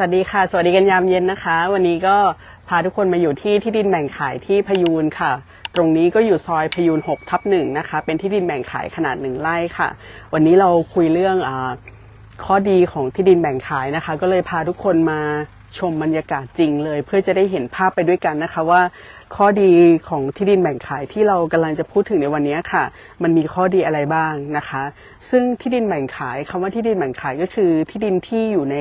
วัสดีค่ะ สวัสดีกันยามเย็นนะคะ วันนี้ก็พาทุกคนมาอยู่ที่ที่ดินแบ่งขายที่พยูนค่ะ ตรงนี้ก็อยู่ซอยพยูน6ทับหนึ่งนะคะ เป็นที่ดินแบ่งขายขนาดหนึ่งไร่ค่ะ วันนี้เราคุยเรื่องอข้อดีของที่ดินแบ่งขายนะคะ ก็เลยพาทุกคนมาชมบรรยากาศจริงเลย เพื่อจะได้เห็นภาพไปด้วยกันนะคะว่า ข้อดีของที่ดินแบ่งขายที่เรากำลังจะพูดถึงในวันนี้ค่ะ มันมีข้อดีอะไรบ้างนะคะ ซึ่งที่ดินแบ่งขายคำว่าที่ดินแบ่งขายก็คือที่ดินที่อยู่ใน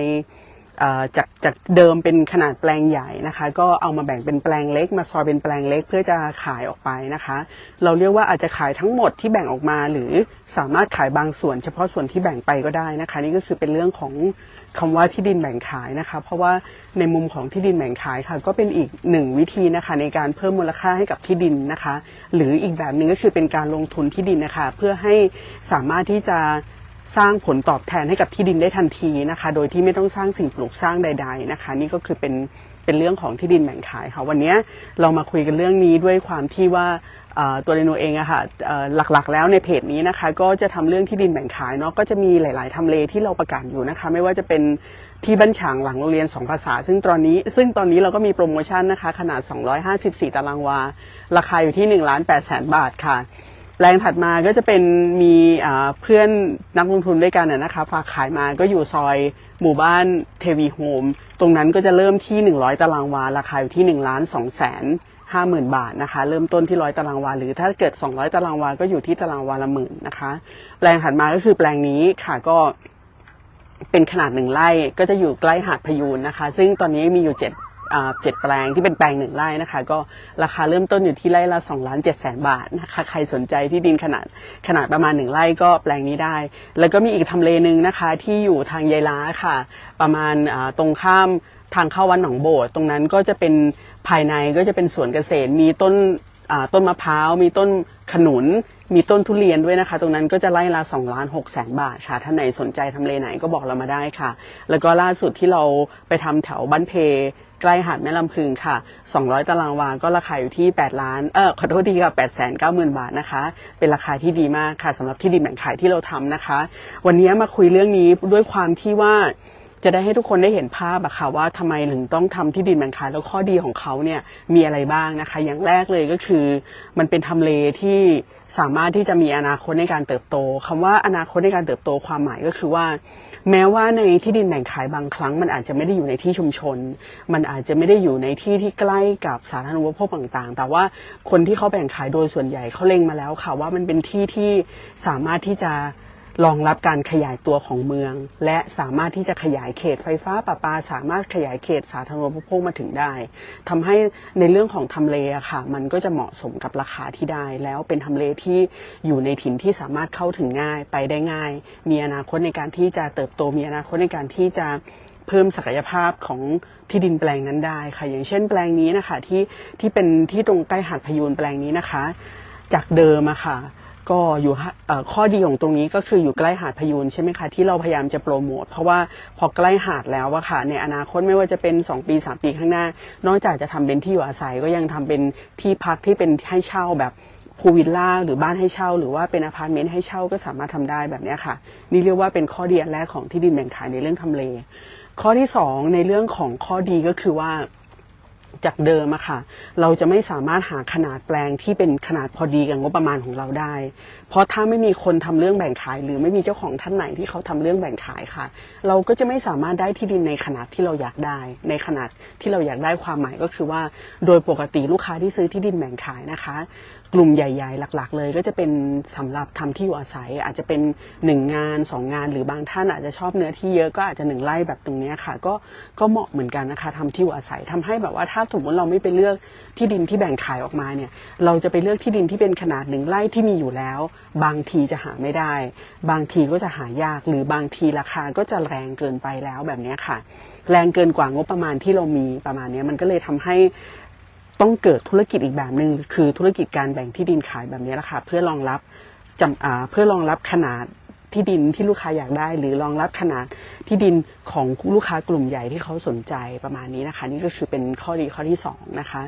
จากจากเดิมเป็นขนาดแปลงใหญ่นะคะ ก็เอามาแบ่งเป็นแปลงเล็ก มาซอยเป็นแปลงเล็ก เพื่อจะขายออกไปนะคะ เราเรียกว่าอาจจะขายทั้งหมดที่แบ่งออกมา หรือสามารถขายบางส่วน เฉพาะส่วนที่แบ่งไปก็ได้นะคะ นี่ก็คือเป็นเรื่องของคำว่าที่ดินแบ่งขายนะคะ เพราะว่าในมุมของที่ดินแบ่งขายค่ะ ก็เป็นอีกหนึ่งวิธีนะคะในการเพิ่มมูลค่าให้กับที่ดินนะคะ หรืออีกแบบหนึ่งก็คือเป็นการลงทุนที่ดินนะคะ เพื่อให้สามารถที่จะ สร้างผลตอบแทนให้กับที่ดินได้ทันทีนะคะ โดยที่ไม่ต้องสร้างสิ่งปลูกสร้างใด ๆนะคะ นี่ก็คือเป็นเป็นเรื่องของที่ดินแบ่งขายค่ะวันนี้เรามาคุยกันเรื่องนี้ด้วยความที่ว่าตัวเรโนเองอะค่ะเอ่อหลักๆ แล้วในเพจนี้นะคะ ก็จะทำเรื่องที่ดินแบ่งขายเนาะก็จะมีหลาย ๆทำเลที่เราประกาศอยู่นะคะ ไม่ว่าจะเป็นที่บ้านฉางหลังโรงเรียน 2 ภาษา ซึ่งตอนนี้ซึ่งตอนนี้เราก็มีโปรโมชั่นนะคะ ขนาด 254 ตารางวา ราคาอยู่ที่1ล้าน8แสนบาทค่ะ แรงถัดมาก็จะเป็นมีเพื่อนนักลงทุนด้วยกันนะคะฝากขายมาก็อยู่ซอยหมู่บ้านเทวีโฮม ตรงนั้นก็จะเริ่มที่ 100 ตารางวา ราคาอยู่ที่1ล้าน2แสนห้าหมื่นบาทนะคะ เริ่มต้นที่ร้อยตารางวา หรือถ้าเกิด 200 ตารางวา ก็อยู่ที่ตารางวาละหมื่นนะคะแปลงถัดมาก็คือแปลงนี้ค่ะก็เป็นขนาดหนึ่งไร่ก็จะอยู่ใกล้หาดพยูนนะคะ ซึ่งตอนนี้มีอยู่เจ็ด เจ็ดแปลงที่เป็นแปลงหนึ่งไร่นะคะ ก็ราคาเริ่มต้นอยู่ที่ไร่ละ2ล้าน7แสนบาทนะคะใครสนใจที่ดินขนาดขนาดประมาณหนึ่งไร่ก็แปลงนี้ได้ แล้วก็มีอีกทำเลหนึ่งนะคะที่อยู่ทางยายล้าค่ะ ประมาณตรงข้ามทางเข้าวัดหนองโบสถ์ตรงนั้นก็จะเป็นภายในก็จะเป็นสวนเกษตรมีต้นต้นมะพร้าว มีต้นขนุน มีต้นทุเรียนด้วยนะคะ ตรงนั้นก็จะไล่ละ2ล้าน6แสนบาทค่ะ ท่านไหนสนใจทำเลไหนก็บอกเรามาได้ค่ะ แล้วก็ล่าสุดที่เราไปทำแถวบ้านเพ ใกล้หาดแม่ลำพึงค่ะ 200 ตารางวาก็ราคาอยู่ที่ 8 ล้าน เออขอโทษทีค่ะ8 9 0 0 0 0 บาทนะคะ เป็นราคาที่ดีมากค่ะสำหรับที่ดินแบ่งขายที่เราทำนะคะ วันนี้มาคุยเรื่องนี้ด้วยความที่ว่า จะได้ให้ทุกคนได้เห็นภาพอะค่ะว่าทำไมถึงต้องทำที่ดินแบ่งขายแล้วข้อดีของเขาเนี่ยมีอะไรบ้างนะคะ อย่างแรกเลยก็คือ มันเป็นทำเลที่สามารถที่จะมีอนาคตในการเติบโตคำว่าอนาคตในการเติบโตความหมายก็คือว่า แม้ว่าในที่ดินแบ่งขายบางครั้ง มันอาจจะไม่ได้อยู่ในที่ชุมชน มันอาจจะไม่ได้อยู่ในที่ที่ใกล้กับสาธารณูปโภคต่างๆ แต่ว่าคนที่เขาแบ่งขายโดยส่วนใหญ่เขาเล็งมาแล้วค่ะว่ามันเป็นที่ที่สามารถที่จะ รองรับการขยายตัวของเมือง และสามารถที่จะขยายเขตไฟฟ้าประปา สามารถขยายเขตสาธารณูปโภคมาถึงได้ทำให้ในเรื่องของทำเลค่ะ มันก็จะเหมาะสมกับราคาที่ได้ แล้วเป็นทำเลที่อยู่ในถิ่นที่สามารถเข้าถึงง่ายไปได้ง่าย มีอนาคตในการที่จะเติบโตมีอนาคตในการที่จะเพิ่มศักยภาพของที่ดินแปลงนั้นได้ค่ะ อย่างเช่นแปลงนี้นะคะที่ที่เป็นที่ตรงใกล้หาดพยูนแปลงนี้นะคะ จากเดิมอะค่ะ ก็อยู่ข้อดีของตรงนี้ก็คืออยู่ใกล้หาดพยูนใช่ไหมคะที่เราพยายามจะโปรโมทเพราะว่าพอใกล้หาดแล้วอะค่ะในอนาคตไม่ว่าจะเป็น 2 ปี 3 ปีข้างหน้า นอกจากจะทำเป็นที่อยู่อาศัยก็ยังทำเป็นที่พักที่เป็นให้เช่าแบบพูลวิลล่าหรือบ้านให้เช่า หรือว่าเป็นอพาร์ตเมนต์ให้เช่าก็สามารถทำได้แบบนี้ค่ะ นี่เรียกว่าเป็นข้อดีอันแรกของที่ดินแบ่งขายในเรื่องทำเล ข้อที่สองในเรื่องของข้อดีก็คือว่า จากเดิมอะค่ะ เราจะไม่สามารถหาขนาดแปลงที่เป็นขนาดพอดีกับงบประมาณของเราได้ เพราะถ้าไม่มีคนทำเรื่องแบ่งขาย หรือไม่มีเจ้าของท่านไหนที่เขาทำเรื่องแบ่งขายค่ะ เราก็จะไม่สามารถได้ที่ดินในขนาดที่เราอยากได้ ในขนาดที่เราอยากได้ความหมายก็คือว่า โดยปกติลูกค้าที่ซื้อที่ดินแบ่งขายนะคะ กลุ่มใหญ่ ๆ หลัก ๆ เลย ก็จะเป็นสำหรับทำที่อยู่อาศัย อาจจะเป็นหนึ่งงานสองงาน หรือบางท่านอาจจะชอบเนื้อที่เยอะก็อาจจะหนึ่งไร่แบบตรงนี้ค่ะ ก็ก็เหมาะเหมือนกันนะคะทำที่อยู่อาศัยทำให้แบบว่าถ้าสมมติเราไม่ไปเลือกที่ดินที่แบ่งขายออกมาเนี่ยเราจะไปเลือกที่ดินที่เป็นขนาดหนึ่งไร่ที่มีอยู่แล้ว บางทีจะหาไม่ได้ บางทีก็จะหายาก หรือบางทีราคาก็จะแรงเกินไปแล้วแบบนี้ค่ะ แรงเกินกว่างบประมาณที่เรามีประมาณนี้มันก็เลยทำให้ ต้องเกิดธุรกิจอีกแบบหนึ่งคือธุรกิจการแบ่งที่ดินขายแบบนี้แหละค่ะเพื่อรองรับจำเพื่อรองรับขนาดที่ดินที่ลูกค้าอยากได้ หรือรองรับขนาดที่ดินของลูกค้ากลุ่มใหญ่ที่เขาสนใจประมาณนี้นะคะ นี่ก็คือเป็นข้อดีข้อที่สองนะคะ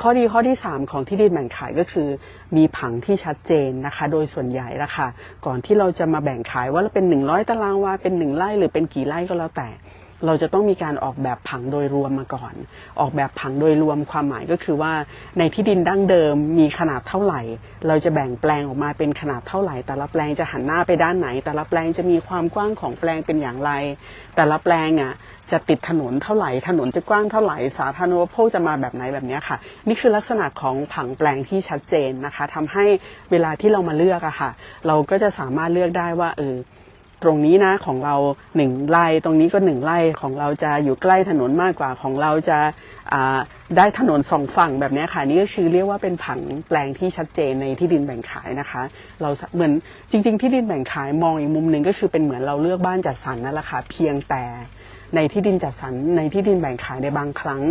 ข้อดีข้อที่สามของที่ดินแบ่งขายก็คือ มีผังที่ชัดเจนนะคะ โดยส่วนใหญ่ละค่ะก่อนที่เราจะมาแบ่งขายว่าเราเป็น 100 ตารางวาเป็นหนึ่งไร่หรือเป็นกี่ไร่ก็แล้วแต่ เราจะต้องมีการออกแบบผังโดยรวมมาก่อน ออกแบบผังโดยรวมความหมายก็คือว่าในที่ดินดั้งเดิมมีขนาดเท่าไหร่ เราจะแบ่งแปลงออกมาเป็นขนาดเท่าไหร่ แต่ละแปลงจะหันหน้าไปด้านไหน แต่ละแปลงจะมีความกว้างของแปลงเป็นอย่างไร แต่ละแปลงอะจะติดถนนเท่าไหร่ ถนนจะกว้างเท่าไหร่ สาธารณูปโภคจะมาแบบไหนแบบเนี้ยค่ะ นี่คือลักษณะของผังแปลงที่ชัดเจนนะคะทำให้เวลาที่เรามาเลือกอะค่ะ เราก็จะสามารถเลือกได้ว่าเออ ตรงนี้นะของเราหนึ่งไร่ตรงนี้ก็หนึ่งไร่ของเราจะอยู่ใกล้ถนนมากกว่าของเราจะาได้ถนนสองฝั่งแบบนี้ค่ะนี่ก็คือเรียกว่าเป็นผังแปลงที่ชัดเจนในที่ดินแบ่งขายนะคะ เราเหมือนจริง ๆ ที่ดินแบ่งขายมองอีกมุมหนึ่งก็คือเป็นเหมือนเราเลือกบ้านจัดสรรนั่นแหละค่ะเพียงแต่ในที่ดินจัดสรรในที่ดินแบ่งขายในบางครั้ง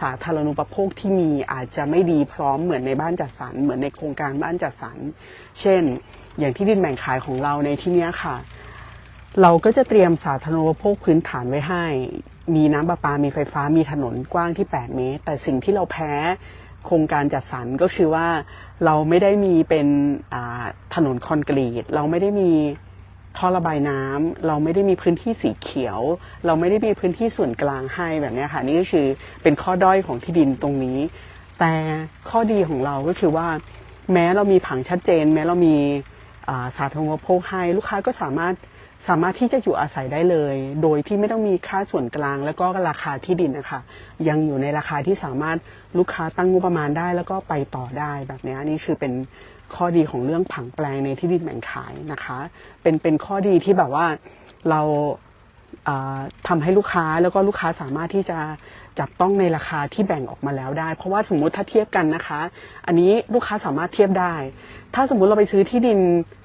สาธารณูปโภคที่มีอาจจะไม่ดีพร้อมเหมือนในบ้านจัดสรรเหมือนในโครงการบ้านจัดสรรเช่น อย่างที่ดินแบ่งขายของเราในที่นี้ค่ะ เราก็จะเตรียมสาธารณูปโภคพื้นฐานไว้ให้ มีน้ำประปา มีไฟฟ้า มีถนนกว้างที่ 8 เมตร แต่สิ่งที่เราแพ้โครงการจัดสรรก็คือว่าเราไม่ได้มีเป็นถนนคอนกรีต เราไม่ได้มีท่อระบายน้ำเราไม่ได้มีพื้นที่สีเขียว เราไม่ได้มีพื้นที่ส่วนกลางให้แบบนี้ค่ะนี่ก็คือเป็นข้อด้อยของที่ดินตรงนี้ แต่ข้อดีของเราก็คือว่าแม้เรามีผังชัดเจน แม้เรามีสาธารณูปโภคให้ลูกค้าก็สามารถ สามารถที่จะอยู่อาศัยได้เลย โดยที่ไม่ต้องมีค่าส่วนกลาง แล้วก็ราคาที่ดินนะคะ ยังอยู่ในราคาที่สามารถลูกค้าตั้งงบประมาณได้ แล้วก็ไปต่อได้แบบนี้นี่คือเป็นข้อดีของเรื่องผังแปลงในที่ดินแบ่งขายนะคะ เป็นเป็นข้อดีที่แบบว่าเราอ่าทำให้ลูกค้าแล้วก็ลูกค้าสามารถที่จะจับต้องในราคาที่แบ่งออกมาแล้วได้ เพราะว่าสมมุติถ้าเทียบกันนะคะ อันนี้ลูกค้าสามารถเทียบได้ ถ้าสมมุติเราไปซื้อที่ดิน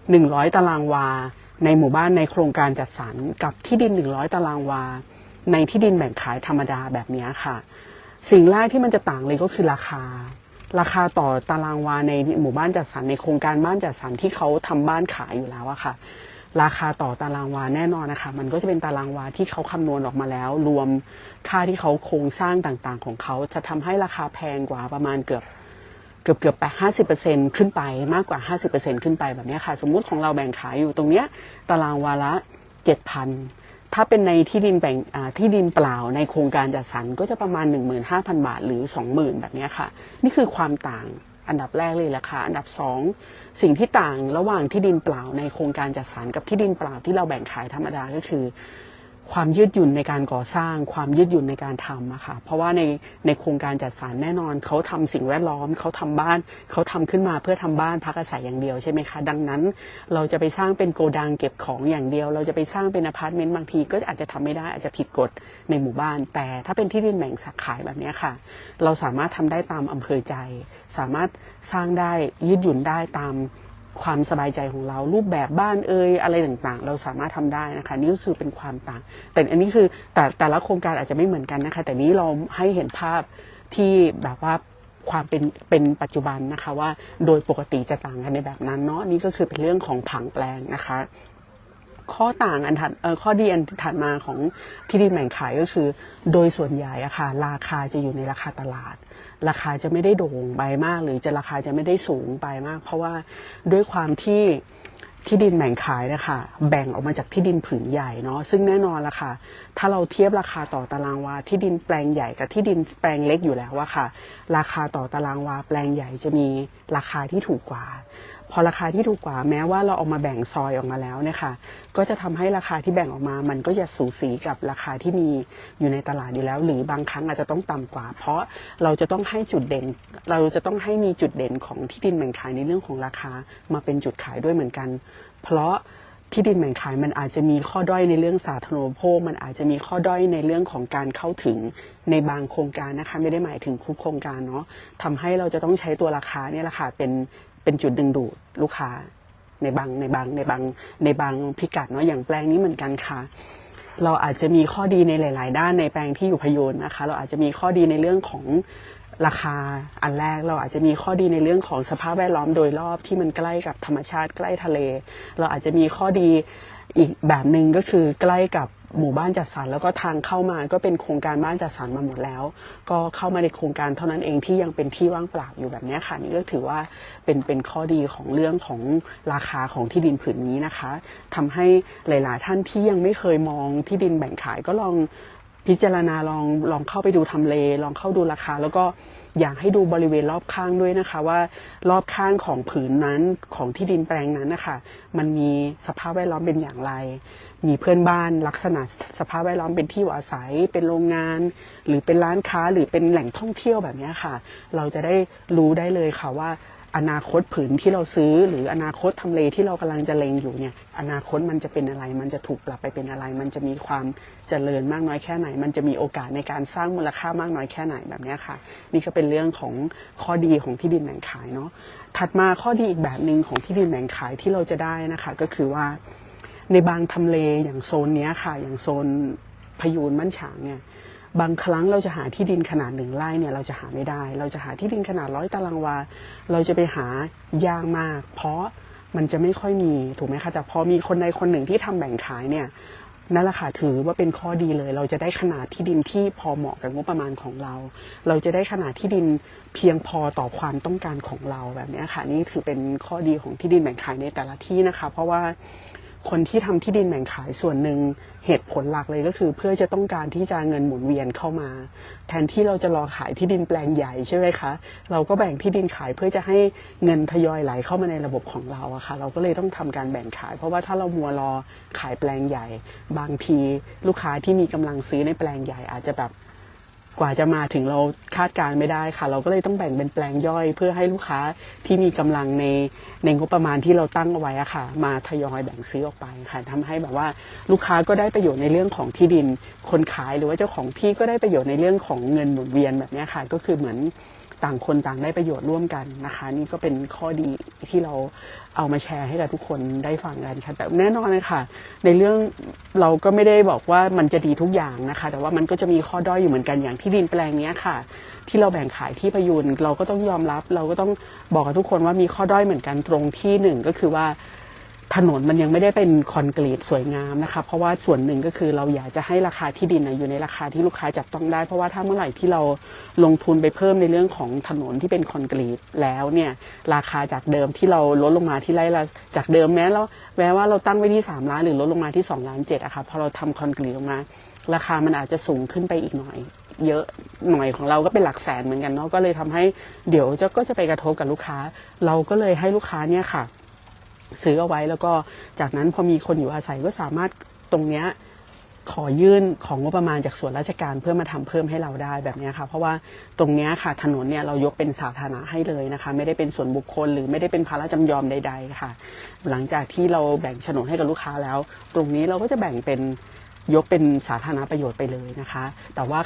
100 ตารางวา ในหมู่บ้านในโครงการจัดสรรกับที่ดิน 100 ตารางวา ในที่ดินแบ่งขายธรรมดาแบบนี้ค่ะ สิ่งแรกที่มันจะต่างเลยก็คือราคา ราคาต่อตารางวาในหมู่บ้านจัดสรรในโครงการบ้านจัดสรรที่เขาทำบ้านขายอยู่แล้วอะค่ะ ราคาต่อตารางวาแน่นอนนะคะ มันก็จะเป็นตารางวาที่เขาคำนวณออกมาแล้ว รวมค่าที่เขาโครงสร้างต่างๆ ของเขาจะทำให้ราคาแพงกว่าประมาณเกือบ เกือบเกือบแปดห้าสิบเปอร์เซ็นขึ้นไปมากกว่าห้าสิบเปอร์เซ็นขึ้นไปแบบนี้ค่ะ สมมุติของเราแบ่งขายอยู่ตรงเนี้ยตารางวาละเจ็ดพันถ้าเป็นในที่ดินแบ่งที่ดินเปล่าในโครงการจัดสรรก็จะประมาณ 15,000 บาท หรือ 20,000 แบบนี้ค่ะ นี่คือความต่างอันดับแรกเลยราคาอันดับสองสิ่งที่ต่างระหว่างที่ดินเปล่าในโครงการจัดสรรกับที่ดินเปล่าที่เราแบ่งขายธรรมดาก็คือ ความยืดหยุ่นในการก่อสร้าง ความยืดหยุ่นในการทำอะค่ะเพราะว่าในในโครงการจัดสรรแน่นอนเขาทำสิ่งแวดล้อมเขาทำบ้านเขาทำขึ้นมาเพื่อทำบ้านพักอาศัยอย่างเดียวใช่ไหมคะดังนั้น เราจะไปสร้างเป็นโกดังเก็บของอย่างเดียว เราจะไปสร้างเป็นอพาร์ตเมนต์บางทีก็อาจจะทำไม่ได้อาจจะผิดกฎในหมู่บ้าน แต่ถ้าเป็นที่ดินแบ่งสักขายแบบนี้ค่ะ เราสามารถทำได้ตามอำเภอใจ สามารถสร้างได้ยืดหยุ่นได้ตาม ความสบายใจของเรารูปแบบบ้านเอ่ยอะไรต่างๆ เราสามารถทำได้นะคะนี่ก็คือเป็นความต่าง แต่อันนี้คือแต่แต่ละโครงการอาจจะไม่เหมือนกันนะคะ แต่นี้เราให้เห็นภาพที่แบบว่าความเป็นเป็นปัจจุบันนะคะว่าโดยปกติจะต่างกันในแบบนั้นเนาะนี่ก็คือเป็นเรื่องของผังแปลงนะคะ ข้อต่างอันถัดข้อดีอันถัดมาของที่ดินแบ่งขายก็คือ โดยส่วนใหญ่อะค่ะราคาจะอยู่ในราคาตลาด ราคาจะไม่ได้โด่งไปมาก หรือจะราคาจะไม่ได้สูงไปมาก เพราะว่าด้วยความที่ที่ดินแบ่งขายนะคะแบ่งออกมาจากที่ดินผืนใหญ่เนาะซึ่งแน่นอนละค่ะถ้าเราเทียบราคาต่อตารางวาที่ดินแปลงใหญ่กับที่ดินแปลงเล็กอยู่แล้วอะค่ะ ราคาต่อตารางวาแปลงใหญ่จะมีราคาที่ถูกกว่า พอราคาที่ถูกกว่าแม้ว่าเราเอามาแบ่งซอยออกมาแล้วเนี่ยค่ะ ก็จะทำให้ราคาที่แบ่งออกมา มันก็จะสูสีกับราคาที่มีอยู่ในตลาดอยู่แล้ว หรือบางครั้งอาจจะต้องต่ำกว่า เพราะเราจะต้องให้จุดเด่น เราจะต้องให้มีจุดเด่นของที่ดินแบ่งขายในเรื่องของราคามาเป็นจุดขายด้วยเหมือนกัน เพราะ ที่ดินแบ่งขายมันอาจจะมีข้อด้อยในเรื่องสาธารณูปโภค มันอาจจะมีข้อด้อยในเรื่องของการเข้าถึงในบางโครงการนะคะ ไม่ได้หมายถึงทุกโครงการเนาะทำให้เราจะต้องใช้ตัวราคาเนี่ยแหละค่ะเป็นเป็นจุดดึงดูดลูกค้าในบางในบางในบางในบางพิกัดเนาะอย่างแปลงนี้เหมือนกันค่ะ เราอาจจะมีข้อดีในหลาย ๆ ด้านในแปลงที่อยู่พยนนะคะ เราอาจจะมีข้อดีในเรื่องของ ราคาอันแรกเราอาจจะมีข้อดีในเรื่องของสภาพแวดล้อมโดยรอบที่มันใกล้กับธรรมชาติใกล้ทะเล เราอาจจะมีข้อดีอีกแบบหนึ่งก็คือใกล้กับหมู่บ้านจัดสรรแล้วก็ทางเข้ามาก็เป็นโครงการบ้านจัดสรรมาหมดแล้ว ก็เข้ามาในโครงการเท่านั้นเองที่ยังเป็นที่ว่างเปล่าอยู่แบบนี้ค่ะนี่ก็ถือว่าเป็นเป็นข้อดีของเรื่องของราคาของที่ดินผืนนี้นะคะทำให้หลาย ๆ ท่านที่ยังไม่เคยมองที่ดินแบ่งขายก็ลอง พิจารณาลองลองเข้าไปดูทำเล ลองเข้าดูราคา แล้วก็อยากให้ดูบริเวณรอบข้างด้วยนะคะ ว่ารอบข้างของผืนนั้นของที่ดินแปลงนั้นนะคะมันมีสภาพแวดล้อมเป็นอย่างไร มีเพื่อนบ้านลักษณะสภาพแวดล้อมเป็นที่อยู่อาศัย เป็นโรงงาน หรือเป็นร้านค้าหรือเป็นแหล่งท่องเที่ยวแบบนี้ค่ะ เราจะได้รู้ได้เลยค่ะว่า อนาคตผืนที่เราซื้อ หรืออนาคตทำเลที่เรากำลังจะเล็งอยู่เนี่ย อนาคตมันจะเป็นอะไร มันจะถูกปรับไปเป็นอะไร มันจะมีความเจริญมากน้อยแค่ไหน มันจะมีโอกาสในการสร้างมูลค่ามากน้อยแค่ไหนแบบนี้ค่ะ นี่ก็เป็นเรื่องของข้อดีของที่ดินแบ่งขายเนาะถัดมาข้อดีอีกแบบหนึ่งของที่ดินแบ่งขายที่เราจะได้นะคะ ก็คือว่า ในบางทำเลอย่างโซนเนี้ยค่ะ อย่างโซนพยูนมั่นฉางเนี่ย บางครั้งเราจะหาที่ดินขนาดหนึ่งไร่เนี่ยเราจะหาไม่ได้ เราจะหาที่ดินขนาดร้อยตารางวา เราจะไปหายากมาก เพราะมันจะไม่ค่อยมีถูกไหมคะแต่พอมีคนใดคนหนึ่งที่ทำแบ่งขายเนี่ยนั่นแหละค่ะถือว่าเป็นข้อดีเลย เราจะได้ขนาดที่ดินที่พอเหมาะกับงบประมาณของเรา เราจะได้ขนาดที่ดินเพียงพอต่อความต้องการของเราแบบนี้ค่ะนี่ถือเป็นข้อดีของที่ดินแบ่งขายในแต่ละที่นะคะ เพราะว่า คนที่ทำที่ดินแบ่งขายส่วนหนึ่งเหตุผลหลักเลยก็คือ เพื่อจะต้องการที่จะเงินหมุนเวียนเข้ามา แทนที่เราจะรอขายที่ดินแปลงใหญ่ใช่ไหมคะเราก็แบ่งที่ดินขายเพื่อจะให้เงินทยอยไหลเข้ามาในระบบของเราอะค่ะ เราก็เลยต้องทำการแบ่งขาย เพราะว่าถ้าเรามัวรอขายแปลงใหญ่ บางทีลูกค้าที่มีกำลังซื้อในแปลงใหญ่อาจจะแบบ กว่าจะมาถึงเราคาดการณ์ไม่ได้ค่ะ เราก็เลยต้องแบ่งเป็นแปลงย่อย เพื่อให้ลูกค้าที่มีกำลังในในงบประมาณที่เราตั้งเอาไว้อะค่ะ มาทยอยแบ่งซื้อออกไปค่ะทำให้แบบว่าลูกค้าก็ได้ประโยชน์ในเรื่องของที่ดิน คนขายหรือว่าเจ้าของที่ก็ได้ประโยชน์ในเรื่องของเงินหมุนเวียนแบบนี้ค่ะ ก็คือเหมือน ต่างคนต่างได้ประโยชน์ร่วมกันนะคะ นี่ก็เป็นข้อดีที่เราเอามาแชร์ให้กับทุกคนได้ฟังกันค่ะแต่แน่นอนเลยค่ะในเรื่องเราก็ไม่ได้บอกว่ามันจะดีทุกอย่างนะคะ แต่ว่ามันก็จะมีข้อด้อยอยู่เหมือนกันอย่างที่ดินแปลงนี้ค่ะ ที่เราแบ่งขายที่พยูนเราก็ต้องยอมรับ เราก็ต้องบอกกับทุกคนว่ามีข้อด้อยเหมือนกันตรงที่หนึ่งก็คือว่า ถนนมันยังไม่ได้เป็นคอนกรีตสวยงามนะคะเพราะว่าส่วนหนึ่งก็คือเราอยากจะให้ราคาที่ดินอยู่ในราคาที่ลูกค้าจับต้องได้ เพราะว่าถ้าเมื่อไหร่ที่เราลงทุนไปเพิ่มในเรื่องของถนนที่เป็นคอนกรีตแล้วเนี่ยราคาจากเดิมที่เราลดลงมาที่ไร่ละจากเดิมแม้เราแม้ว่าเราตั้งไว้ที่ 3 ล้านหรือลดลงมาที่2ล้านเจ็ดอะค่ะพอเราทำคอนกรีตลงมา ราคามันอาจจะสูงขึ้นไปอีกหน่อยเยอะหน่อยของเราก็เป็นหลักแสนเหมือนกันเนาะก็เลยทำให้เดี๋ยวจะก็จะไปกระทบกับลูกค้า เราก็เลยให้ลูกค้าเนี่ยค่ะ ซื้อเอาไว้แล้วก็จากนั้นพอมีคนอยู่อาศัยก็สามารถตรงเนี้ยขอยื่นของงบประมาณจากส่วนราชการเพื่อมาทำเพิ่มให้เราได้แบบนี้ค่ะ เพราะว่าตรงเนี้ยค่ะถนนเนี่ยเรายกเป็นสาธารณะให้เลยนะคะ ไม่ได้เป็นส่วนบุคคล หรือไม่ได้เป็นภาระจำยอมใด ๆ ค่ะ หลังจากที่เราแบ่งโฉนดให้กับลูกค้าแล้ว ตรงนี้เราก็จะแบ่งเป็น ยกเป็นสาธารณประโยชน์ไปเลยนะคะ แต่ว่า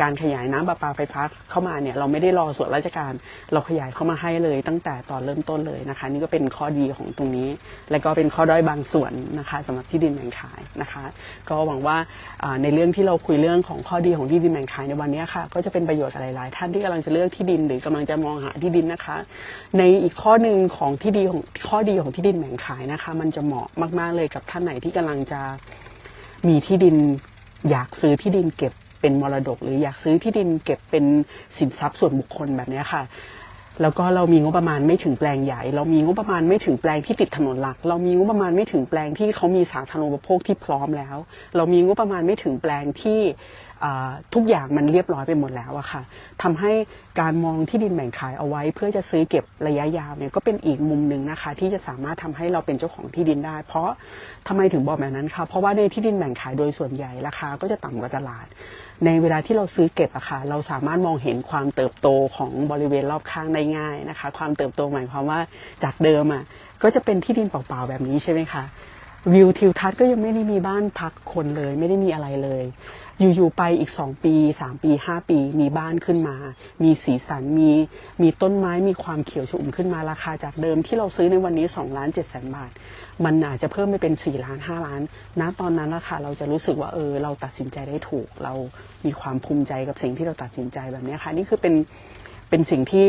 การขยายน้ำประปาไฟฟ้าเข้ามาเนี่ยเราไม่ได้รอส่วนราชการ เราขยายเข้ามาให้เลย ตั้งแต่ตอนเริ่มต้นเลยนะคะ นี่ก็เป็นข้อดีของตรงนี้ และก็เป็นข้อด้อยบางส่วนนะคะสำหรับที่ดินแบ่งขายนะคะ ก็หวังว่าในเรื่องที่เราคุยเรื่องของข้อดีของที่ดินแบ่งขายในวันนี้ค่ะ ก็จะเป็นประโยชน์อะไรหลายท่านที่กำลังจะเลือกที่ดินหรือกำลังจะมองหาที่ดินนะคะ ในอีกข้อหนึ่งของที่ดีของข้อดีของที่ดินแบ่งขายนะคะ มันจะเหมาะมาก ๆ เลยกับท่านไหนที่กำลังจะ มีที่ดินอยากซื้อที่ดินเก็บเป็นมรดก หรืออยากซื้อที่ดินเก็บเป็นสินทรัพย์ส่วนบุคคลแบบนี้ค่ะ แล้วก็เรามีงบประมาณไม่ถึงแปลงใหญ่ เรามีงบประมาณไม่ถึงแปลงที่ติดถนนหลัก เรามีงบประมาณไม่ถึงแปลงที่เขามีสาธารณูปโภคที่พร้อมแล้ว เรามีงบประมาณไม่ถึงแปลงที่ทุกอย่างมันเรียบร้อยไปหมดแล้วอะค่ะทำให้การมองที่ดินแบ่งขายเอาไว้ เพื่อจะซื้อเก็บระยะยาวเนี่ยก็เป็นอีกมุมหนึ่งนะคะ ที่จะสามารถทำให้เราเป็นเจ้าของที่ดินได้ เพราะทำไมถึงบอกแบบนั้นคะเพราะว่าในที่ดินแบ่งขายโดยส่วนใหญ่ราคาก็จะต่ำกว่าตลาด ในเวลาที่เราซื้อเก็บอะค่ะเราสามารถมองเห็นความเติบโตของบริเวณรอบข้างได้ง่ายนะคะ ความเติบโตหมายความว่าจากเดิมอะก็จะเป็นที่ดินเปล่าๆแบบนี้ใช่ไหมคะวิวทิวทัศน์ก็ยังไม่ได้มีบ้านพักคนเลย ไม่ได้มีอะไรเลย อยู่ๆไปอีก2ปี3ปี5ปี มีบ้านขึ้นมา มีสีสันมีมีต้นไม้มีความเขียวชอุ่มขึ้นมาราคาจากเดิมที่เราซื้อในวันนี้2ล้าน7แสนบาท มันอาจจะเพิ่มไปเป็น4ล้าน5ล้านณตอนนั้นนะคะเราจะรู้สึกว่าเออเราตัดสินใจได้ถูก เรามีความภูมิใจกับสิ่งที่เราตัดสินใจแบบนี้ค่ะ นี่คือเป็นเป็นสิ่งที่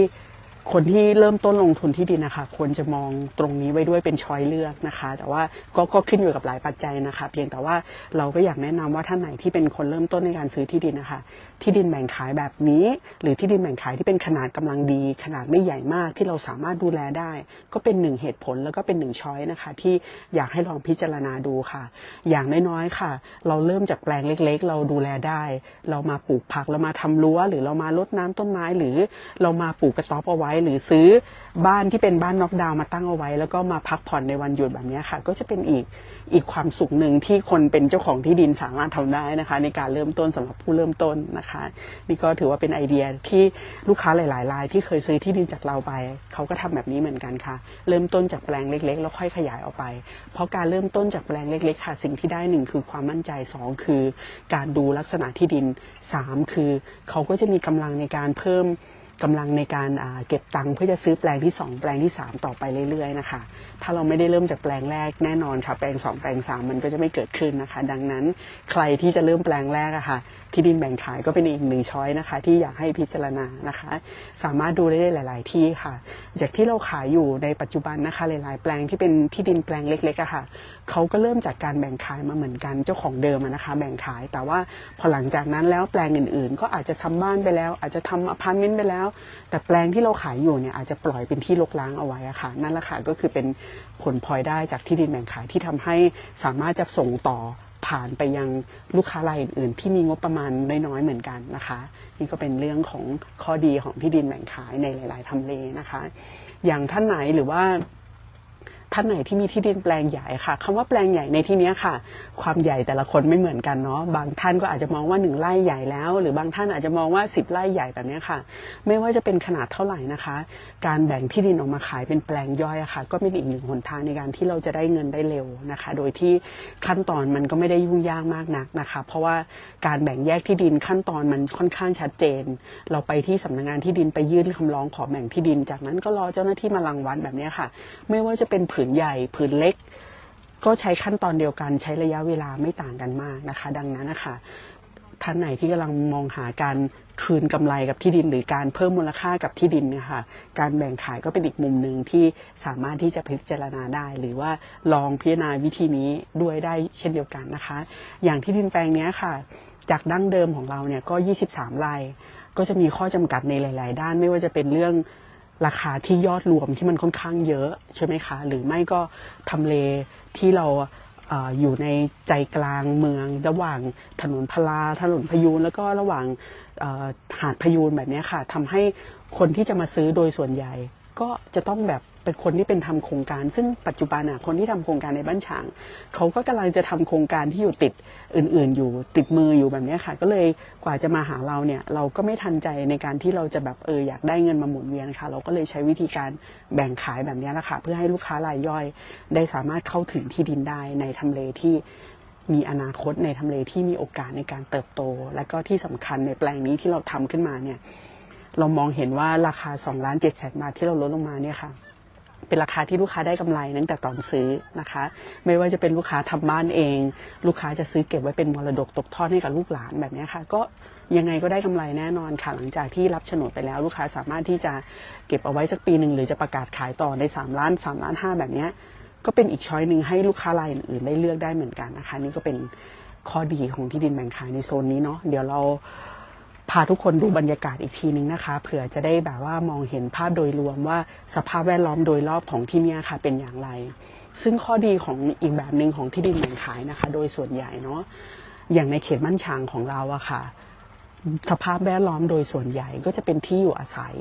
คนที่เริ่มต้นลงทุนที่ดินนะคะ ควรจะมองตรงนี้ไว้ด้วยเป็นช้อยเลือกนะคะ แต่ว่าก็ก็ขึ้นอยู่กับหลายปัจจัยนะคะ เพียงแต่ว่าเราก็อยากแนะนำว่าท่านไหนที่เป็นคนเริ่มต้นในการซื้อที่ดินนะคะที่ดินแบ่งขายแบบนี้ หรือที่ดินแบ่งขายที่เป็นขนาดกำลังดี ขนาดไม่ใหญ่มากที่เราสามารถดูแลได้ ก็เป็นหนึ่งเหตุผลแล้วก็เป็นหนึ่งช้อยนะคะ ที่อยากให้ลองพิจารณาดูค่ะ อย่างน้อยๆค่ะ เราเริ่มจากแปลงเล็กๆ เราดูแลได้ เรามาปลูกผักเรามาทำรั้ว หรือเรามาลดน้ำต้นไม้หรือเรามาปลูกกระสอบเอาไว้ หรือซื้อ บ้านที่เป็นบ้านน็อกดาวน์มาตั้งเอาไว้ แล้วก็มาพักผ่อนในวันหยุดแบบนี้ค่ะ ก็จะเป็นอีกอีกความสุขหนึ่งที่คนเป็นเจ้าของที่ดินสามารถทำได้นะคะ ในการเริ่มต้นสำหรับผู้เริ่มต้นนะคะ นี่ก็ถือว่าเป็นไอเดียที่ลูกค้าหลายๆรายที่เคยซื้อที่ดินจากเราไป เขาก็ทำแบบนี้เหมือนกันค่ะ เริ่มต้นจากแปลงเล็ก ๆ แล้วค่อยขยายออกไป เพราะการเริ่มต้นจากแปลงเล็ก ๆ ค่ะ สิ่งที่ได้หนึ่งคือความมั่นใจสองคือ การดูลักษณะที่ดินสามคือ เขาก็จะมีกำลังในการเพิ่ม กำลังในการเก็บตังค์เพื่อจะซื้อแปลงที่ 2 แปลงที่ 3 ต่อไปเรื่อยๆนะคะ ถ้าเราไม่ได้เริ่มจากแปลงแรกแน่นอนค่ะ แปลง 2 แปลง 3 มันก็จะไม่เกิดขึ้นนะคะ ดังนั้นใครที่จะเริ่มแปลงแรกอะค่ะ ที่ดินแบ่งขายก็เป็นอีกหนึ่งช้อยนะคะ ที่อยากให้พิจารณานะคะ สามารถดูได้หลาย ๆ ที่ค่ะ จากที่เราขายอยู่ในปัจจุบันนะคะหลายๆ แปลงที่เป็นที่ดินแปลงเล็กๆอะค่ะเขาก็เริ่มจากการแบ่งขายมาเหมือนกันเจ้าของเดิมนะคะ แบ่งขายแต่ว่าพอหลังจากนั้นแล้วแปลงอื่น ๆ ก็อาจจะทำบ้านไปแล้ว อาจจะทำอพาร์ตเมนต์ไปแล้วแต่แปลงที่เราขายอยู่เนี่ยอาจจะปล่อยเป็นที่รกร้างเอาไว้อะค่ะ นั่นแหละค่ะก็คือเป็นผลพลอยได้จากที่ดินแบ่งขายที่ทำให้สามารถจะส่งต่อผ่านไปยังลูกค้ารายอื่นๆที่มีงบประมาณน้อยๆเหมือนกันนะคะ นี่ก็เป็นเรื่องของข้อดีของที่ดินแบ่งขายในหลาย ๆทำเลนะคะ อย่างท่านไหนหรือว่า ท่านไหนที่มีที่ดินแปลงใหญ่ค่ะคำว่าแปลงใหญ่ในที่นี้ค่ะ ความใหญ่แต่ละคนไม่เหมือนกันเนาะบางท่านก็อาจจะมองว่าหนึ่งไร่ใหญ่แล้ว หรือบางท่านอาจจะมองว่าสิบไร่ใหญ่แบบนี้ค่ะ ไม่ว่าจะเป็นขนาดเท่าไหร่นะคะ การแบ่งที่ดินออกมาขายเป็นแปลงย่อยค่ะ ก็เป็นอีกหนึ่งหนทางในการที่เราจะได้เงินได้เร็วนะคะ โดยที่ขั้นตอนมันก็ไม่ได้ยุ่งยากมากนักนะคะ เพราะว่าการแบ่งแยกที่ดินขั้นตอนมันค่อนข้างชัดเจน เราไปที่สำนักงานที่ดินไปยื่นคำร้องขอแบ่งที่ดิน จากนั้นก็รอเจ้าหน้าที่มารังวัดแบบนี้ค่ะ ไม่ว่าจะเป็นผืนใหญ่ผืนเล็ก ก็ใช้ขั้นตอนเดียวกันใช้ระยะเวลาไม่ต่างกันมากนะคะ ดังนั้นนะคะท่านไหนที่กำลังมองหาการคืนกำไรกับที่ดิน หรือการเพิ่มมูลค่ากับที่ดินนี่ยค่ะการแบ่งขายก็เป็นอีกมุมหนึ่งที่สามารถที่จะพิจารณาได้ หรือว่าลองพิจารณาวิธีนี้ด้วยได้เช่นเดียวกันนะคะ อย่างที่ดินแปลงนี้ค่ะ จากดั้งเดิมของเราเนี่ยก็ 23ไร่ก็จะมีข้อจำกัดในหลาย ๆ ด้านไม่ว่าจะเป็นเรื่อง ราคาที่ยอดรวมที่มันค่อนข้างเยอะใช่ไหมคะ หรือไม่ก็ทำเลที่เราอยู่ในใจกลางเมือง ระหว่างถนนพลาถนนพยูนแล้วก็ระหว่างหาดพยูนแบบนี้ค่ะทำให้คนที่จะมาซื้อโดยส่วนใหญ่ ก็จะต้องแบบ เป็นคนที่เป็นทำโครงการ ซึ่งปัจจุบันอะคนที่ทำโครงการในบ้านฉางเขาก็กำลังจะทำโครงการที่อยู่ติดอื่น ๆ อยู่ติดมืออยู่แบบนี้ค่ะ ก็เลยกว่าจะมาหาเราเนี่ยเราก็ไม่ทันใจในการที่เราจะแบบเอออยากได้เงินมาหมุนเวียนค่ะ เราก็เลยใช้วิธีการแบ่งขายแบบนี้แหละค่ะเพื่อให้ลูกค้ารายย่อย ได้สามารถเข้าถึงที่ดินได้ในทำเลที่มีอนาคตในทำเลที่มีโอกาสในการเติบโต และก็ที่สำคัญในแปลงนี้ที่เราทำขึ้นมาเนี่ย เรามองเห็นว่าราคา2ล้าน7แสนบาทที่เราลดลงมาเนี่ยค่ะ เป็นราคาที่ลูกค้าได้กำไรตั้งแต่ตอนซื้อนะคะ ไม่ว่าจะเป็นลูกค้าทำบ้านเอง ลูกค้าจะซื้อเก็บไว้เป็นมรดกตกทอดให้กับลูกหลานแบบนี้ค่ะ ก็ยังไงก็ได้กำไรแน่นอนค่ะ หลังจากที่รับโฉนดไปแล้ว ลูกค้าสามารถที่จะเก็บเอาไว้สักปีหนึ่งหรือจะประกาศขายต่อใน 3 ล้าน 3 ล้าน 5 แบบนี้ก็เป็นอีกช้อยหนึ่งให้ลูกค้ารายอื่นได้เลือกได้เหมือนกันนะคะ นี่ก็เป็นข้อดีของที่ดินแบ่งขายในโซนนี้เนาะเดี๋ยวเรา พาทุกคนดูบรรยากาศอีกทีนึงนะคะ เผื่อจะได้แบบว่ามองเห็นภาพโดยรวมว่าสภาพแวดล้อมโดยรอบของที่นี่ค่ะเป็นอย่างไร ซึ่งข้อดีของอีกแบบหนึ่งของที่ดินแบ่งขายนะคะ โดยส่วนใหญ่เนาะอย่างในเขตมั่นชางของเราอะค่ะ สภาพแวดล้อมโดยส่วนใหญ่ก็จะเป็นที่อยู่อาศัย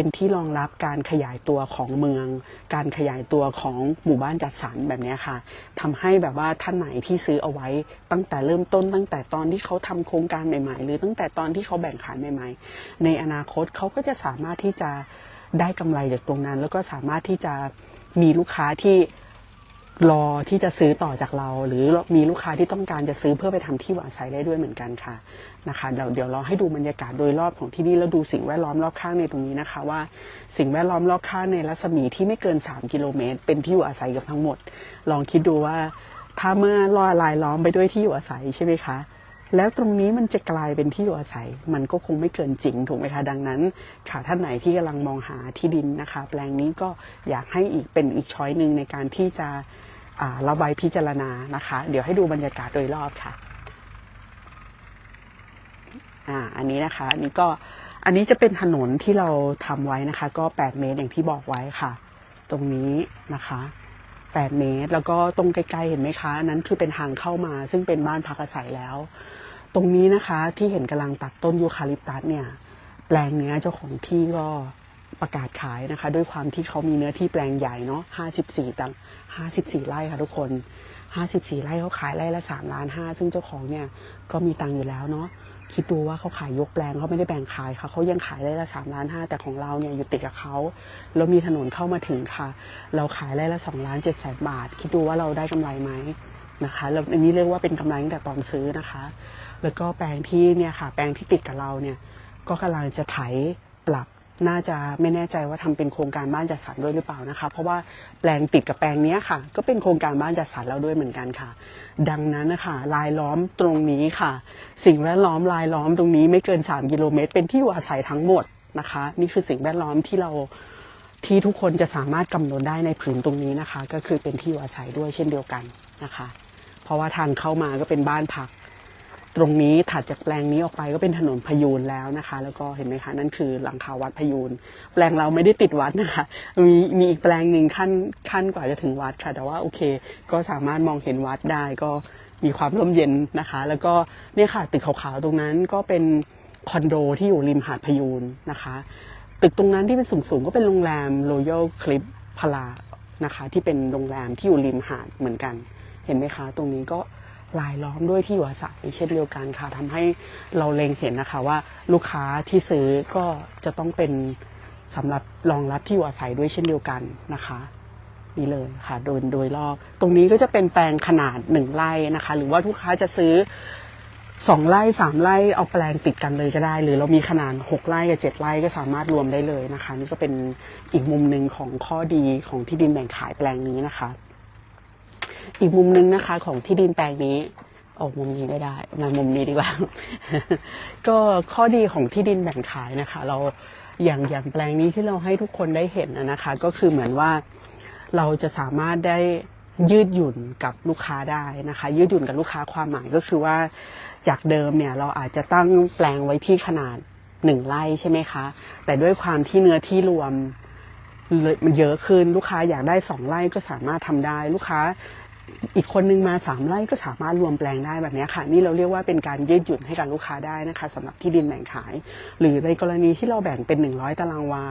เป็นที่รองรับการขยายตัวของเมือง การขยายตัวของหมู่บ้านจัดสรรแบบนี้ค่ะทำให้แบบว่าท่านไหนที่ซื้อเอาไว้ตั้งแต่เริ่มต้น ตั้งแต่ตอนที่เขาทำโครงการใหม่ ๆ หรือตั้งแต่ตอนที่เขาแบ่งขายใหม่ ๆ ในอนาคตเขาก็จะสามารถที่จะได้กำไรจากตรงนั้น แล้วก็สามารถที่จะมีลูกค้าที่ รอที่จะซื้อต่อจากเรา หรือมีลูกค้าที่ต้องการจะซื้อเพื่อไปทำที่อยู่อาศัยได้ด้วยเหมือนกันค่ะนะคะเดี๋ยวเดี๋ยวเราให้ดูบรรยากาศโดยรอบของที่นี่แล้วดูสิ่งแวดล้อมรอบข้างในตรงนี้นะคะ ว่าสิ่งแวดล้อมรอบข้างในรัศมีที่ไม่เกิน 3 กิโลเมตร เป็นที่อยู่อาศัยกับทั้งหมด ลองคิดดูว่าถ้าเมื่อลอลายล้อมไปด้วยที่อยู่อาศัยใช่ไหมคะแล้วตรงนี้มันจะกลายเป็นที่อยู่อาศัย มันก็คงไม่เกินจริงถูกไหมคะ ดังนั้น ค่ะท่านไหนที่กำลังมองหาที่ดินนะคะ แปลงนี้ก็อยากให้อีกเป็นอีกช้อยหนึ่งในการที่จะ อ่าระบพิจารณานะคะ เดี๋ยวให้ดูบรรยากาศโดยรอบค่ะอ่าอันนี้นะคะอันนี้ก็อันนี้จะเป็นถนนที่เราทำไว้นะคะ ก็ 8 เมตรอย่างที่บอกไว้ค่ะ ตรงนี้นะคะ 8 เมตรแล้วก็ตรงใกล้ๆเห็นไหมคะอันนั้นคือเป็นทางเข้ามา ซึ่งเป็นบ้านพักอาศัยแล้ว ตรงนี้นะคะที่เห็นกำลังตัดต้นยูคาลิปตัสเนี่ย แปลงเนี้ยเจ้าของที่ก็ ประกาศขายนะคะ ด้วยความที่เขามีเนื้อที่แปลงใหญ่เนาะ54ตัง54 ไร่ค่ะทุกคน 54 ไร่เขาขายไร่ละ3ล้าน5ซึ่งเจ้าของเนี่ยก็มีตังอยู่แล้วเนาะคิดดูว่าเขาขายยกแปลงเขาไม่ได้แบ่งขายค่ะเขายังขายไร่ละสามล้านห้าแต่ของเราเนี่ยอยู่ติดกับเขาเรามีถนนเข้ามาถึงค่ะ เราขายไร่ละสองล้านเจ็ดแสนบาท คิดดูว่าเราได้กำไรไหมนะคะแล้วอันนี้เรียกว่าเป็นกำไรตั้งแต่ตอนซื้อนะคะ แล้วก็แปลงที่เนี่ยค่ะ แปลงที่ติดกับเราเนี่ยก็กำลังจะไถปรับ น่าจะไม่แน่ใจว่าทำเป็นโครงการบ้านจัดสรรด้วยหรือเปล่านะคะ เพราะว่าแปลงติดกับแปลงนี้ค่ะ ก็เป็นโครงการบ้านจัดสรรเราด้วยเหมือนกันค่ะ ดังนั้นนะคะลายล้อมตรงนี้ค่ะ สิ่งแวดล้อมลายล้อมตรงนี้ไม่เกิน 3 กิโลเมตร เป็นที่อยู่อาศัยทั้งหมดนะคะ นี่คือสิ่งแวดล้อมที่เราที่ทุกคนจะสามารถกำหนดได้ในผืนตรงนี้นะคะ ก็คือเป็นที่อยู่อาศัยด้วยเช่นเดียวกันนะคะ เพราะว่าทางเข้ามาก็เป็นบ้านพัก ตรงนี้ถัดจากแปลงนี้ออกไปก็เป็นถนนพยูนแล้วนะคะ แล้วก็เห็นไหมคะนั่นคือหลังคาวัดพยูนแปลงเราไม่ได้ติดวัดนะคะมีมีอีกแปลงหนึ่งขั้นขั้นกว่าจะถึงวัดค่ะ แต่ว่าโอเค ก็สามารถมองเห็นวัดได้ก็มีความร่มเย็นนะคะ แล้วก็เนี่ยค่ะตึกขาวๆตรงนั้นก็เป็นคอนโดที่อยู่ริมหาดพยูนนะคะ ตึกตรงนั้นที่เป็นสูงๆก็เป็นโรงแรม Royal Clip พลานะคะ ที่เป็นโรงแรมที่อยู่ริมหาดเหมือนกัน เห็นไหมคะ ตรงนี้ก็ ลายล้อมด้วยที่อยู่อาศัยเช่นเดียวกันค่ะทำให้เราเล็งเห็นนะคะว่าลูกค้าที่ซื้อก็จะต้องเป็นสำหรับรองรับที่อยู่อาศัยด้วยเช่นเดียวกันนะคะนี่เลยค่ะโดยโดยรอบ ตรงนี้ก็จะเป็นแปลงขนาดหนึ่งไร่นะคะ หรือว่าลูกค้าจะซื้อสองไร่สามไร่เอาแปลงติดกันเลยก็ได้ หรือเรามีขนาดหกไร่กับเจ็ดไร่ก็สามารถรวมได้เลยนะคะ นี่ก็เป็นอีกมุมหนึ่งของข้อดีของที่ดินแบ่งขายแปลงนี้นะคะ อีกมุมหนึงนะคะ ของที่ดินแปลงนี้ออกมุมนี้ไม่ได้ มามุมนี้ดีกว่า ก็ข้อดีของที่ดินแบ่งขายนะคะ เราอย่างอย่างแปลงนี้ที่เราให้ทุกคนได้เห็นนะคะ ก็คือเหมือนว่าเราจะสามารถได้ยืดหยุ่นกับลูกค้าได้นะคะ ยืดหยุ่นกับลูกค้าความหมายก็คือว่าจากเดิมเนี่ยเราอาจจะตั้งแปลงไว้ที่ขนาดหนึ่งไร่ใช่ไหมคะ แต่ด้วยความที่เนื้อที่รวมมันเยอะขึ้นลูกค้าอยากได้สองไร่ก็สามารถทำได้ ลูกค้า อีกคนนึงมาสามไร่ก็สามารถรวมแปลงได้แบบนี้ค่ะ นี่เราเรียกว่าเป็นการยืดหยุ่นให้กับลูกค้าได้นะคะสำหรับที่ดินแบ่งขาย หรือในกรณีที่เราแบ่งเป็น 100 ตารางวา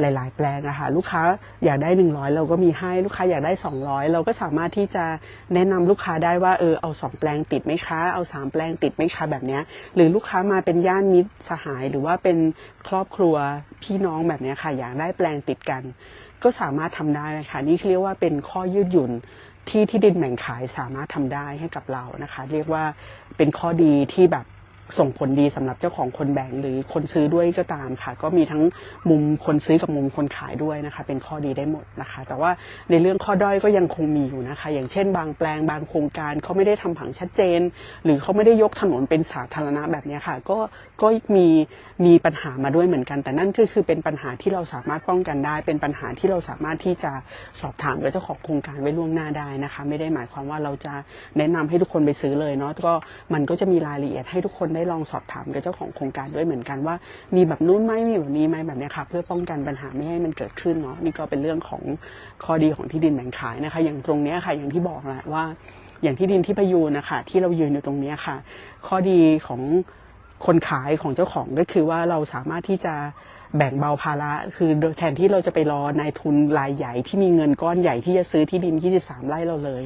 หลาย ๆ แปลงอะค่ะลูกค้าอยากได้ 100 เราก็มีให้ลูกค้าอยากได้ 200 เราก็สามารถที่จะแนะนำลูกค้าได้ว่าเออเอา 2 แปลงติดไหมคะ เอา 3 แปลงติดไหมคะแบบนี้หรือลูกค้ามาเป็นญาติมิตรสหาย หรือว่าเป็นครอบครัวพี่น้องแบบนี้ค่ะ อยากได้แปลงติดกัน ก็สามารถทำได้ค่ะนี่เรียกว่าเป็นข้อยืดหยุ่น ที่ที่ดินแบ่งขายสามารถทำได้ให้กับเรานะคะ เรียกว่าเป็นข้อดีที่แบบ ส่งผลดีสำหรับเจ้าของคนแบ่งหรือคนซื้อด้วยก็ตามค่ะ ก็มีทั้งมุมคนซื้อกับมุมคนขายด้วยนะคะ เป็นข้อดีได้หมดนะคะ แต่ว่าในเรื่องข้อด้อยก็ยังคงมีอยู่นะคะ อย่างเช่น บางแปลงบางโครงการเขาไม่ได้ทำผังชัดเจน หรือเขาไม่ได้ยกถนนเป็นสาธารณะแบบนี้ค่ะ ก็ก็มีมีปัญหามาด้วยเหมือนกัน แต่นั่นก็คือเป็นปัญหาที่เราสามารถป้องกันได้ เป็นปัญหาที่เราสามารถที่จะสอบถามกับเจ้าของโครงการไว้ล่วงหน้าได้นะคะ ไม่ได้หมายความว่าเราจะแนะนำให้ทุกคนไปซื้อเลยเนาะก็มันก็จะมีรายละเอียดให้ทุกคนได้ลองสอบถามกับเจ้าของโครงการด้วยเหมือนกันว่า มีแบบนู้นไหมมีแบบนี้ไหมแบบนี้ค่ะเพื่อป้องกันปัญหาไม่ให้มันเกิดขึ้นเนาะนี่ก็เป็นเรื่องของข้อดีของที่ดินแบ่งขายนะคะ อย่างตรงนี้ค่ะอย่างที่บอกแหละว่า อย่างที่ดินที่พยูนนะคะที่เรายืนอยู่ตรงนี้ค่ะ ข้อดีของคนขายของเจ้าของก็คือว่าเราสามารถที่จะ แบ่งเบาภาระ คือแทนที่เราจะไปรอนายทุนรายใหญ่ที่มีเงินก้อนใหญ่ที่จะซื้อที่ดิน 23 ไร่เราเลย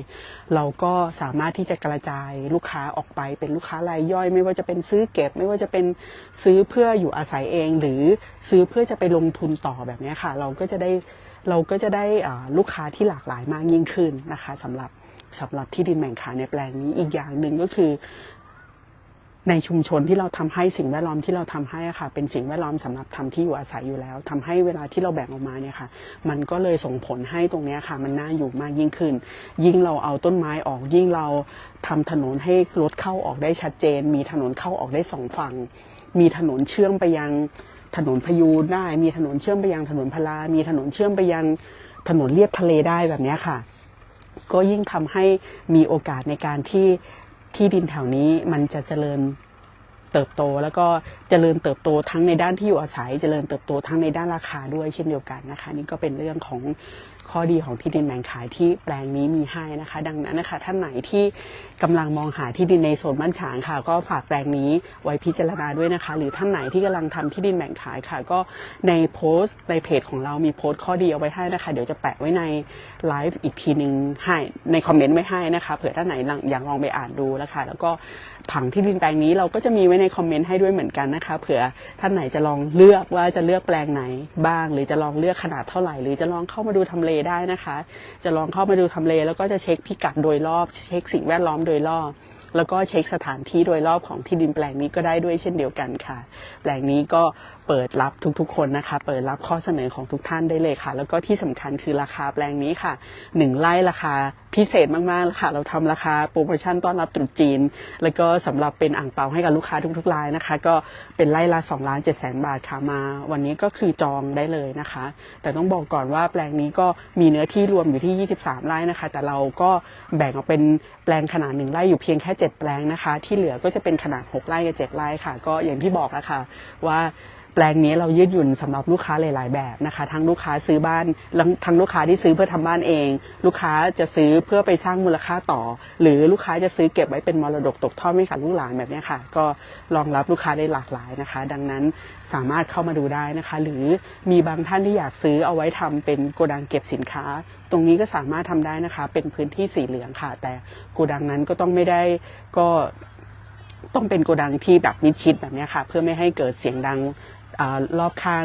เราก็สามารถที่จะกระจายลูกค้าออกไปเป็นลูกค้ารายย่อย ไม่ว่าจะเป็นซื้อเก็บ ไม่ว่าจะเป็นซื้อเพื่ออยู่อาศัยเอง หรือซื้อเพื่อจะไปลงทุนต่อแบบนี้ค่ะ เราก็จะได้เราก็จะได้ลูกค้าที่หลากหลายมากยิ่งขึ้นนะคะสำหรับสำหรับที่ดินแบ่งขายในแปลงนี้อีกอย่างหนึ่งก็คือ ในชุมชนที่เราทำให้สิ่งแวดล้อมที่เราทำให้ค่ะ เป็นสิ่งแวดล้อมสำหรับทำที่อยู่อาศัยอยู่แล้วทำให้เวลาที่เราแบ่งออกมาเนี่ยค่ะ มันก็เลยส่งผลให้ตรงนี้ค่ะ มันน่าอยู่มากยิ่งขึ้น ยิ่งเราเอาต้นไม้ออกยิ่งเราทำถนนให้รถเข้าออกได้ชัดเจน มีถนนเข้าออกได้สองฝั่ง มีถนนเชื่อมไปยังถนนพยูนได้ มีถนนเชื่อมไปยังถนนพลา มีถนนเชื่อมไปยังถนนเลียบทะเลได้แบบนี้ค่ะ ก็ยิ่งทำให้มีโอกาสในการที่ ที่ดินแถวนี้มันจะเจริญเติบโตแล้วก็เจริญเติบโตทั้งในด้านที่อยู่อาศัย เจริญเติบโตทั้งในด้านราคาด้วยเช่นเดียวกันนะคะ นี่ก็เป็นเรื่องของ ข้อดีของที่ดินแบ่งขายที่แปลงนี้มีให้นะคะ ดังนั้นนะคะ ท่านไหนที่กำลังมองหาที่ดินในโซนบ้านฉางค่ะ ก็ฝากแปลงนี้ไว้พิจารณาด้วยนะคะ หรือท่านไหนที่กำลังทำที่ดินแบ่งขายค่ะ ก็ในโพสต์ในเพจของเรามีโพสต์ข้อดีเอาไว้ให้นะคะ เดี๋ยวจะแปะไว้ในไลฟ์อีกทีหนึ่งให้ในคอมเมนต์ไว้ให้นะคะเผื่อท่านไหนอยากลองไปอ่านดูนะคะ แล้วก็ผังที่ดินแปลงนี้เราก็จะมีไว้ในคอมเมนต์ให้ด้วยเหมือนกันนะคะ เผื่อท่านไหนจะลองเลือกว่าจะเลือกแปลงไหนบ้าง หรือจะลองเลือกขนาดเท่าไหร่ หรือจะลองเข้ามาดูทำเลได้นะคะ จะลองเข้ามาดูทำเล แล้วก็จะเช็คพิกัดโดยรอบ เช็คสิ่งแวดล้อมโดยรอบ แล้วก็เช็คสถานที่โดยรอบของที่ดินแปลงนี้ก็ได้ด้วยเช่นเดียวกันค่ะ แปลงนี้ก็ เปิดรับทุกๆ คนนะคะ เปิดรับข้อเสนอของทุกท่านได้เลยค่ะ แล้วก็ที่สำคัญคือราคาแปลงนี้ค่ะหนึ่งไร่ราคาพิเศษมากๆค่ะ เราทำราคาโปรโมชั่นต้อนรับตรุษจีน แล้วก็สำหรับเป็นอ่างเปาให้กับลูกค้าทุกๆรายนะคะ ก็เป็นไร่ละ2ล้าน7แสนบาทค่ะมา วันนี้ก็คือจองได้เลยนะคะ แต่ต้องบอกก่อนว่าแปลงนี้ก็มีเนื้อที่รวมอยู่ที่ 23 ไร่นะคะ แต่เราก็แบ่งออกเป็นแปลงขนาดหนึ่งไร่อยู่เพียงแค่ 7 แปลงนะคะ ที่เหลือก็จะเป็นขนาด 6 ไร่กับ 7 ไร่ค่ะ ก็อย่างที่บอกแล้วค่ะว่า แปลงนี้เรายืดหยุ่นสำหรับลูกค้าหลาย ๆ แบบนะคะ ทั้งลูกค้าซื้อบ้านทั้งลูกค้าที่ซื้อเพื่อทำบ้านเอง ลูกค้าจะซื้อเพื่อไปสร้างมูลค่าต่อ หรือลูกค้าจะซื้อเก็บไว้เป็นมรดกตกทอดให้กับลูกหลานแบบนี้ค่ะ ก็รองรับลูกค้าได้หลากหลายนะคะ ดังนั้นสามารถเข้ามาดูได้นะคะ หรือมีบางท่านที่อยากซื้อเอาไว้ทำเป็นโกดังเก็บสินค้า ตรงนี้ก็สามารถทำได้นะคะ เป็นพื้นที่สีเหลืองค่ะ แต่โกดังนั้นก็ต้องไม่ได้ก็ต้องเป็นโกดังที่แบบมิดชิดแบบนี้ค่ะ เพื่อไม่ให้เกิดเสียงดัง รอบข้าง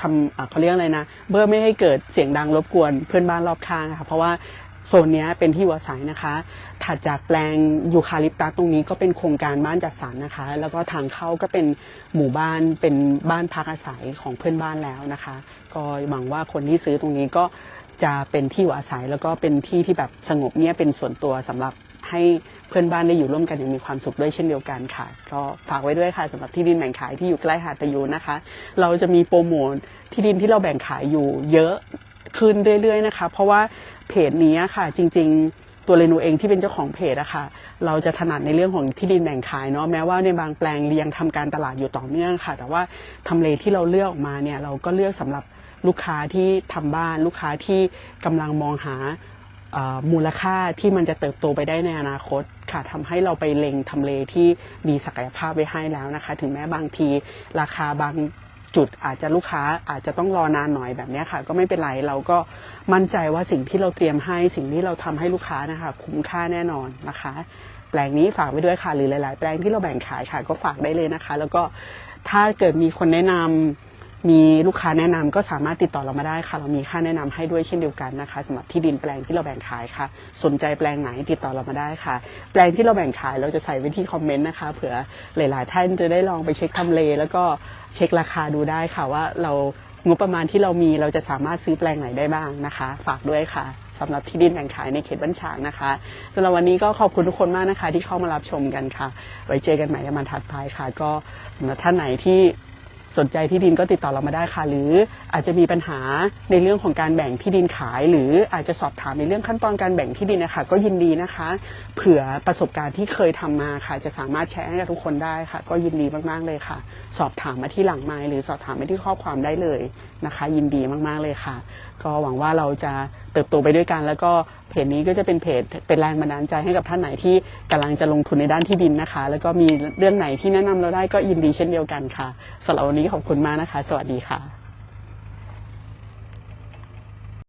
ทำเขาเรียกอะไรนะเพื่อไม่ให้เกิดเสียงดังรบกวนเพื่อนบ้านรอบข้างค่ะเพราะว่าโซนนี้เป็นที่อยู่อาศัยนะคะ ถัดจากแปลงยูคาลิปตัสตรงนี้ก็เป็นโครงการบ้านจัดสรรนะคะ แล้วก็ทางเข้าก็เป็นหมู่บ้านเป็นบ้านพักอาศัยของเพื่อนบ้านแล้วนะคะ ก็หวังว่าคนที่ซื้อตรงนี้ก็จะเป็นที่อยู่อาศัย แล้วก็เป็นที่ที่แบบสงบเงียบเป็นส่วนตัวสำหรับให้ เพื่อนบ้านได้อยู่ร่วมกันอย่างมีความสุขด้วยเช่นเดียวกันค่ะ ก็ฝากไว้ด้วยค่ะสำหรับที่ดินแบ่งขายที่อยู่ใกล้หาดตะยูนะคะ เราจะมีโปรโมทที่ดินที่เราแบ่งขายอยู่เยอะขึ้นเรื่อยๆนะคะ เพราะว่าเพจนี้ค่ะจริง ๆ ตัวเรนูเองที่เป็นเจ้าของเพจอะค่ะเราจะถนัดในเรื่องของที่ดินแบ่งขายเนาะแม้ว่าในบางแปลงเรียงทำการตลาดอยู่ต่อเนื่องค่ะ แต่ว่าทำเลที่เราเลือกออกมาเนี่ยเราก็เลือกสำหรับลูกค้าที่ทำบ้านลูกค้าที่กำลังมองหา มูลค่าที่มันจะเติบโตไปได้ในอนาคตค่ะทำให้เราไปเล็งทำเลที่มีศักยภาพไว้ให้แล้วนะคะ ถึงแม้บางทีราคาบางจุดอาจจะลูกค้าอาจจะต้องรอนานหน่อยแบบนี้ค่ะ ก็ไม่เป็นไรเราก็มั่นใจว่าสิ่งที่เราเตรียมให้สิ่งที่เราทำให้ลูกค้านะคะ คุ้มค่าแน่นอนนะคะ แปลงนี้ฝากไว้ด้วยค่ะหรือหลาย ๆ แปลงที่เราแบ่งขายค่ะก็ฝากได้เลยนะคะ แล้วก็ถ้าเกิดมีคนแนะนำ มีลูกค้าแนะนำก็สามารถติดต่อเรามาได้ค่ะ เรามีค่าแนะนำให้ด้วยเช่นเดียวกันนะคะสำหรับที่ดินแปลงที่เราแบ่งขายค่ะ สนใจแปลงไหนติดต่อเรามาได้ค่ะ แปลงที่เราแบ่งขายเราจะใส่ไว้ที่คอมเมนต์นะคะเผื่อหลาย ๆ ท่านจะได้ลองไปเช็คทำเล แล้วก็เช็คราคาดูได้ค่ะว่าเรางบประมาณที่เรามีเราจะสามารถซื้อแปลงไหนได้บ้างนะคะ ฝากด้วยค่ะสำหรับที่ดินแบ่งขายในเขตบ้านฉางนะคะสำหรับวันนี้ก็ขอบคุณทุกคนมากนะคะ ที่เข้ามารับชมกันค่ะ ไว้เจอกันใหม่ในวันถัดไปค่ะ ก็สำหรับท่านไหนที่ สนใจที่ดินก็ติดต่อเรามาได้ค่ะ หรืออาจจะมีปัญหาในเรื่องของการแบ่งที่ดินขาย หรืออาจจะสอบถามในเรื่องขั้นตอนการแบ่งที่ดินนะคะก็ยินดีนะคะ เผื่อประสบการณ์ที่เคยทำมาค่ะ จะสามารถแชร์ให้กับทุกคนได้ค่ะ ก็ยินดีมากๆเลยค่ะ สอบถามมาที่หลังไมล์หรือสอบถามมาที่ข้อความได้เลยนะคะ ยินดีมากๆเลยค่ะ ก็หวังว่าเราจะเติบโตไปด้วยกัน แล้วก็เพจนี้ก็จะเป็นเพจเป็นแรงบันดาลใจให้กับท่านไหนที่กำลังจะลงทุนในด้านที่ดินนะคะ แล้วก็มีเรื่องไหนที่แนะนำเราได้ก็ยินดีเช่นเดียวกันค่ะสำหรับวันนี้ขอบคุณมากนะคะ สวัสดีค่ะ